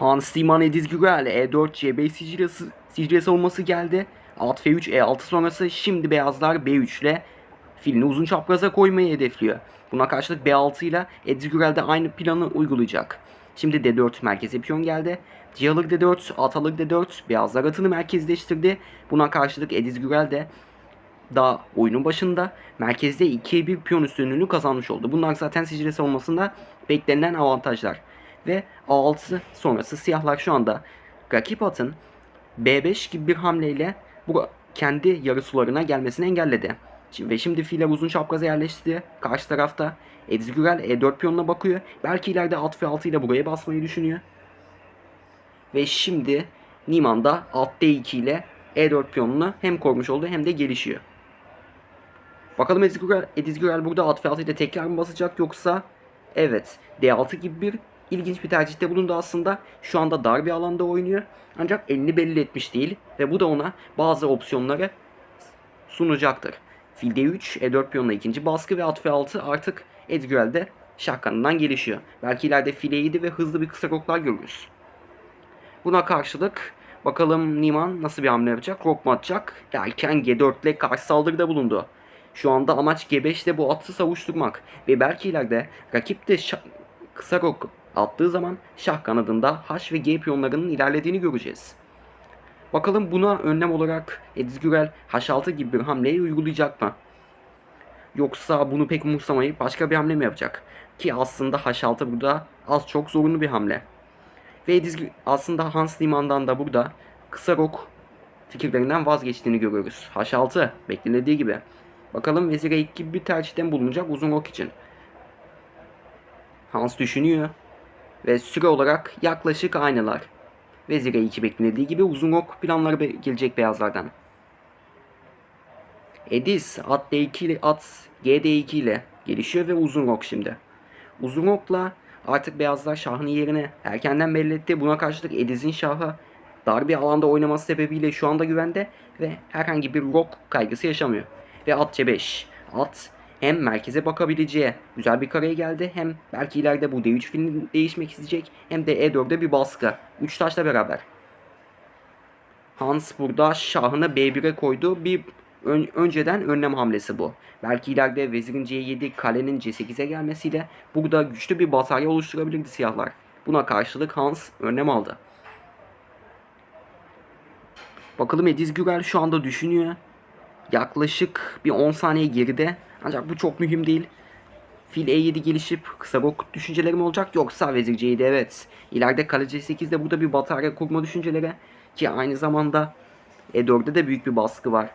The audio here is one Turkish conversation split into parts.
Hans Liman Ediz Gürel E4 C5 Sicilya, Sicilya savunması geldi. At F3 E6 sonrası şimdi beyazlar B3 ile filini uzun çapraza koymayı hedefliyor. Buna karşılık B6 ile Ediz Gürel de aynı planı uygulayacak. Şimdi D4 merkeze piyon geldi. C alır D4, at alır D4. Beyazlar atını merkezleştirdi. Buna karşılık Ediz Gürel de daha oyunun başında merkezde 2'ye 1 piyon üstünlüğünü kazanmış oldu. Bunlar zaten Sicilya savunmasında beklenen avantajlar. Ve A6 sonrası siyahlar şu anda rakip atın B5 gibi bir hamleyle bu kendi yarı sularına gelmesini engelledi. Ve şimdi fiiller uzun çapraza yerleşti. Karşı tarafta Ediz Gürel E4 piyonuna bakıyor. Belki ileride at F6 ile buraya basmayı düşünüyor. Ve şimdi Niman da at D2 ile E4 piyonunu hem korumuş oldu hem de gelişiyor. Bakalım Ediz Gürel, Ediz Gürel burada at F6 ile tekrar mı basacak yoksa evet D6 gibi bir ilginç bir tercihte bulundu aslında. Şu anda dar bir alanda oynuyor. Ancak elini belli etmiş değil ve bu da ona bazı opsiyonları sunacaktır. Fil D3, E4 piyonuna ikinci baskı ve at F6 artık Edgürel'de şah kanından gelişiyor. Belki ileride file 7 ve hızlı bir kısa roklar görürüz. Buna karşılık bakalım Niman nasıl bir hamle yapacak? Rok mu atacak? Derken G4 ile karşı saldırıda bulundu. Şu anda amaç G5 ile bu atı savuşturmak. Ve belki ileride rakip de kısa rok attığı zaman şah kanadında H ve G piyonlarının ilerlediğini göreceğiz. Bakalım buna önlem olarak Ediz Gürel H6 gibi bir hamleyi uygulayacak mı? Yoksa bunu pek umursamayıp başka bir hamle mi yapacak? Ki aslında H6 burada az çok zorunlu bir hamle. Ve Ediz aslında Hans Liman'dan da burada kısa rok fikirlerinden vazgeçtiğini görüyoruz. H6 beklenildiği gibi. Bakalım Vezir E2 gibi bir tercihten bulunacak uzun rok için. Hans düşünüyor. Ve süre olarak yaklaşık aynılar. Vezir E2 beklenildiği gibi uzun ok planları be- gelecek beyazlardan. Edis at D2 ile at GD2 ile gelişiyor ve uzun ok şimdi. Uzun okla artık beyazlar şahını yerine erkenden belli etti. Buna karşılık Ediz'in şahı dar bir alanda oynaması sebebiyle şu anda güvende ve herhangi bir rok kaygısı yaşamıyor. Ve at C5. At hem merkeze bakabileceği güzel bir kareye geldi hem belki ileride bu D3 filmi değişmek isteyecek hem de E4'de bir baskı. 3 taşla beraber. Hans burada şahını B1'e koydu. Bir ön- önceden önlem hamlesi bu. Belki ileride vezirin C7, kalenin C8'e gelmesiyle burada güçlü bir batarya oluşturabilirdi siyahlar. Buna karşılık Hans önlem aldı. Bakalım Ediz Gürel şu anda düşünüyor. Yaklaşık bir 10 saniye geride. Ancak bu çok mühim değil. Fil E7 gelişip kısa rok düşüncelerim olacak yoksa Vezir C7 evet. İleride kale C8'de burada bir batarya kurma düşünceleri ki aynı zamanda E4'de de büyük bir baskı var.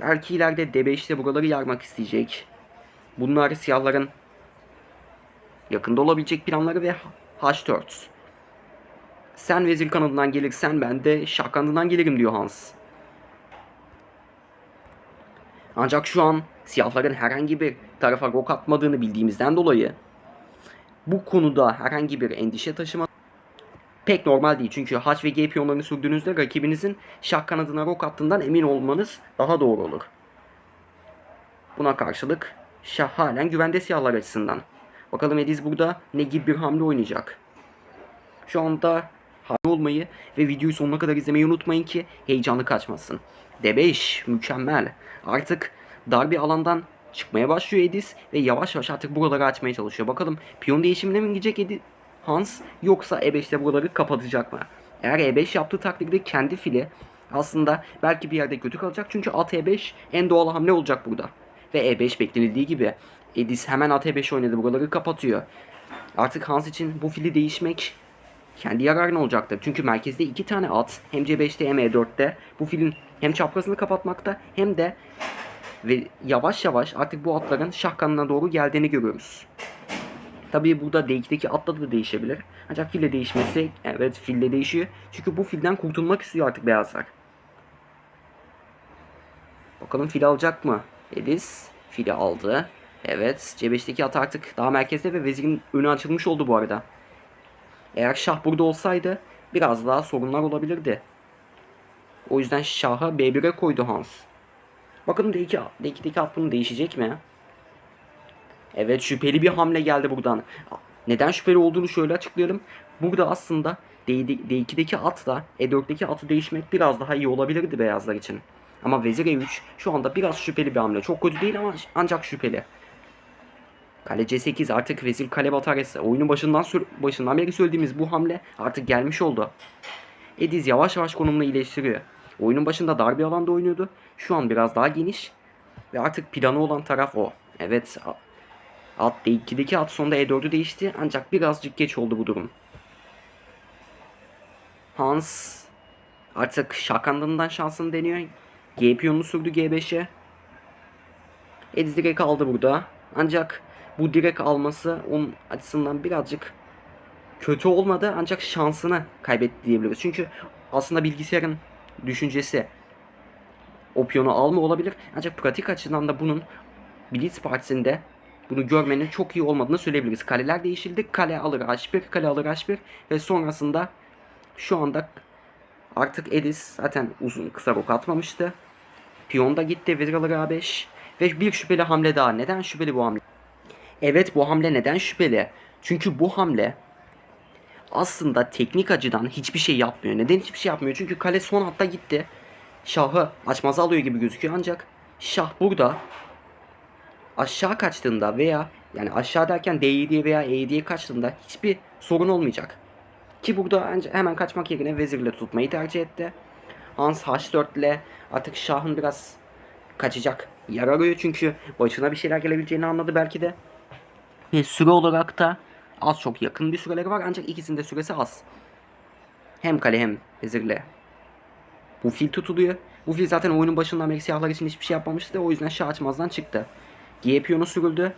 Belki ileride D5'te buraları yarmak isteyecek. Bunlar siyahların yakında olabilecek planları ve H4. Sen vezir kanadından gelirsen ben de şah kanadından gelirim diyor Hans. Ancak şu an siyahların herhangi bir tarafa rok atmadığını bildiğimizden dolayı bu konuda herhangi bir endişe taşıma pek normal değil. Çünkü H ve G piyonlarını sürdüğünüzde rakibinizin şah kanadına rok attığından emin olmanız daha doğru olur. Buna karşılık şah halen güvende siyahlar açısından. Bakalım Ediz burada ne gibi bir hamle oynayacak. Şu anda hamle olmayı ve videoyu sonuna kadar izlemeyi unutmayın ki heyecanlı kaçmasın. D5 mükemmel. Artık dar bir alandan çıkmaya başlıyor Edis ve yavaş yavaş artık buraları açmaya çalışıyor. Bakalım piyon değişimine mi gidecek Edis Hans yoksa E5'te buraları kapatacak mı? Eğer E5 yaptığı takdirde kendi fili aslında belki bir yerde kötü kalacak çünkü at E5 en doğal hamle olacak burada. Ve E5 beklenildiği gibi Edis hemen at E5 oynadı buraları kapatıyor. Artık Hans için bu fili değişmek kendi yararına olacaktır. Çünkü merkezde iki tane at hem C5'te hem E4'te bu filin hem çaprazını kapatmakta hem de ve yavaş yavaş artık bu atların şah kanına doğru geldiğini görüyoruz. Tabii burada D2'deki atla da değişebilir. Ancak fille değişmesi evet fille değişiyor. Çünkü bu filden kurtulmak istiyor artık beyazlar. Bakalım fil alacak mı? Ediz fili aldı. Evet C5'teki at artık daha merkezde ve vezirin önü açılmış oldu bu arada. Eğer şah burada olsaydı biraz daha sorunlar olabilirdi. O yüzden şahı B1'e koydu Hans. Bakın D2, D2'deki at bunu değişecek mi? Evet şüpheli bir hamle geldi buradan. Neden şüpheli olduğunu şöyle açıklayalım. Burada aslında D- D2'deki atla E4'teki atı değişmek biraz daha iyi olabilirdi beyazlar için. Ama vezir E3 şu anda biraz şüpheli bir hamle. Çok kötü değil ama ancak şüpheli. Kale C8 artık vezir kale bataryası. Oyunun başından başından beri söylediğimiz bu hamle artık gelmiş oldu. Ediz yavaş yavaş konumunu iyileştiriyor. Oyunun başında dar bir alanda oynuyordu. Şu an biraz daha geniş. Ve artık planı olan taraf o. Evet at D2'deki at sonunda E4'ü değişti. Ancak birazcık geç oldu bu durum. Hans artık şakandından şansını deniyor. G piyonunu sürdü G5'e. Ediz direkt aldı burada. Ancak bu direkt alması onun açısından birazcık kötü olmadı ancak şansını kaybetti diyebiliriz. Çünkü aslında bilgisayarın düşüncesi o piyonu alma olabilir. Ancak pratik açıdan da bunun Blitz partisinde bunu görmenin çok iyi olmadığını söyleyebiliriz. Kaleler değişildi. Kale alır H1, kale alır H1 ve sonrasında şu anda artık Edis zaten uzun kısa rok atmamıştı. Piyon da gitti. Vezir alır A5 ve bir şüpheli hamle daha. Neden şüpheli bu hamle? Evet bu hamle neden şüpheli? Çünkü bu hamle aslında teknik açıdan hiçbir şey yapmıyor. Neden hiçbir şey yapmıyor? Çünkü kale son hatta gitti. Şahı açmaza alıyor gibi gözüküyor ancak şah burada aşağı kaçtığında veya yani aşağı derken D7'ye veya E7'ye kaçtığında hiçbir sorun olmayacak. Ki burada hemen kaçmak yerine vezirle tutmayı tercih etti. Hans H4 ile artık şahın biraz kaçacak yer çünkü başına bir şeyler gelebileceğini anladı belki de. Ve süre olarak da az çok yakın bir süreleri var ancak ikisinde süresi az. Hem kale hem vezirle bu fil tutuluyor. Bu fil zaten oyunun başından beri siyahlar için hiçbir şey yapmamıştı. O yüzden şah açmazdan çıktı. G piyonu sürüldü.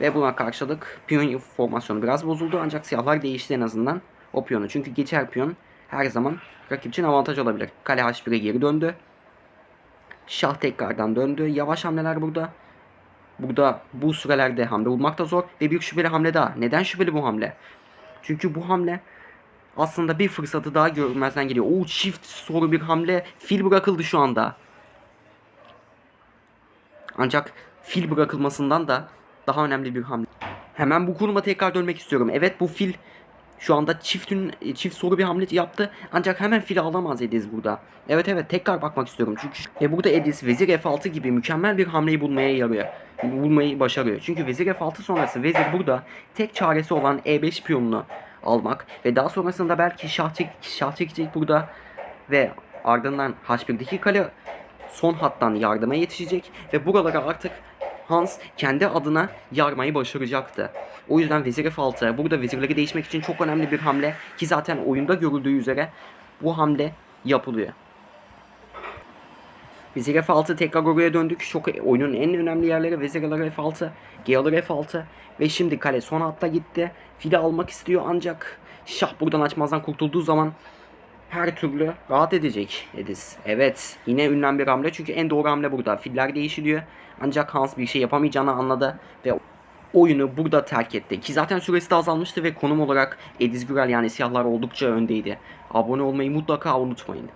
Ve buna karşılık piyon formasyonu biraz bozuldu. Ancak siyahlar değişti en azından o piyonu. Çünkü geçer piyon her zaman rakip için avantaj olabilir. Kale H1'e geri döndü. Şah tekrardan döndü. Yavaş hamleler burada. Burada bu sürelerde hamle bulmak da zor. Ve bir şüpheli hamle daha. Neden şüpheli bu hamle? Çünkü bu hamle aslında bir fırsatı daha görmezden geliyor. O çift soru bir hamle. Fil bırakıldı şu anda. Ancak fil bırakılmasından da daha önemli bir hamle. Hemen bu konuma tekrar dönmek istiyorum. Evet bu fil şu anda çiftin çift soru bir hamle yaptı. Ancak hemen fili alamaz Ediz burada. Evet evet tekrar bakmak istiyorum. Çünkü ve burada Ediz vezir F6 gibi mükemmel bir hamleyi bulmaya yarıyor. Bulmayı başarıyor. Çünkü vezir F6 sonrası vezir burada tek çaresi olan E5 piyonunu almak ve daha sonrasında belki şah, çek, şah çekecek burada ve ardından H1'deki kale son hattan yardıma yetişecek ve buralara artık Hans kendi adına yarmayı başaracaktı. O yüzden vezir F6 burada vezirleri değişmek için çok önemli bir hamle ki zaten oyunda görüldüğü üzere bu hamle yapılıyor. Vezir F6 tekrar oraya döndük. Çok oyunun en önemli yerleri vezir alır F6, G alır F6 ve şimdi kale son hatta gitti. Fili almak istiyor ancak şah buradan açmazdan kurtulduğu zaman her türlü rahat edecek Ediz. Evet yine ünlem bir hamle çünkü en doğru hamle burada. Filler değişiliyor ancak Hans bir şey yapamayacağını anladı ve oyunu burada terk etti. Ki zaten süresi de azalmıştı ve konum olarak Ediz Gürel yani siyahlar oldukça öndeydi. Abone olmayı mutlaka unutmayın.